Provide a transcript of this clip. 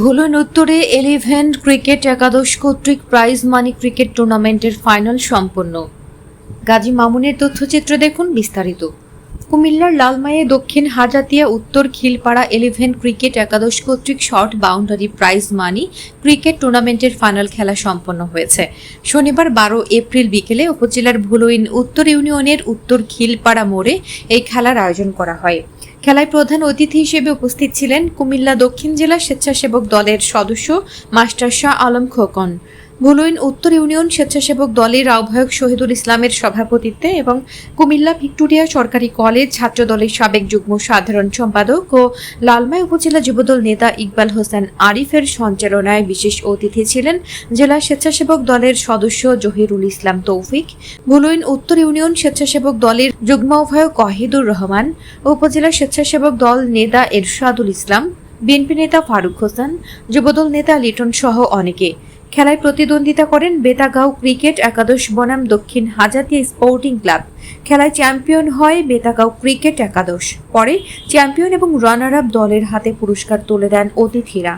ভুলন উত্তরে eleven cricket একাদশ কর্তৃক প্রাইজ মানি ক্রিকেট টুর্নামেন্টের ফাইনাল সম্পন্ন। গাজী মামুনের তথ্যচিত্র দেখুন বিস্তারিত। কুমিল্লার লালমায়ে দক্ষিণ হাজাতিয়া উত্তর খিলপাড়া এলিভেন ক্রিকেট একাদশ কর্তৃক short boundary prize money cricket টুর্নামেন্টের ফাইনাল খেলা সম্পন্ন হয়েছে। শনিবার বারো এপ্রিল বিকেলে উপজেলার ভুলইন উত্তর ইউনিয়নের উত্তর খিলপাড়া মোড়ে এই খেলার আয়োজন করা হয়। খেলায় প্রধান অতিথি হিসেবে উপস্থিত ছিলেন কুমিল্লা দক্ষিণ জেলা স্বেচ্ছাসেবক দলের সদস্য মাস্টার শাহ আলম খোকন। ভুলইন উত্তর ইউনিয়ন স্বেচ্ছাসেবক দলের আহ্বায়ক শহীদুল ইসলামের সভাপতিত্বে এবং কুমিল্লা ভিক্টোরিয়া সরকারি কলেজ ছাত্র দলের সাবেক যুগ্ম সাধারণ সম্পাদক ও লালমাই উপজেলা যুবদল নেতা ইকবাল হোসেন আরিফের সঞ্চালনায় বিশেষ অতিথি ছিলেন জেলা স্বেচ্ছাসেবক দলের সদস্য জহিরুল ইসলাম তৌফিক ভুলইন উত্তর ইউনিয়ন স্বেচ্ছাসেবক দলের যুগ্ম আহ্বায়ক ওয়াহিদুর রহমান, উপজেলা স্বেচ্ছাসেবক দল নেতা এরশাদুল ইসলাম, বিএনপি নেতা ফারুক হোসেন, যুবদল নেতা লিটন সহ অনেকে। খেলায় প্রতিদ্বন্দ্বিতা করেন বেতাগাঁও ক্রিকেট একাদশ বনাম দক্ষিণ হাজাতিয়া স্পোর্টিং ক্লাব। খেলায় চ্যাম্পিয়ন হয় বেতাগাঁও ক্রিকেট একাদশ। পরে চ্যাম্পিয়ন এবং রানার আপ দলের হাতে পুরস্কার তুলে দেন অতিথিরা।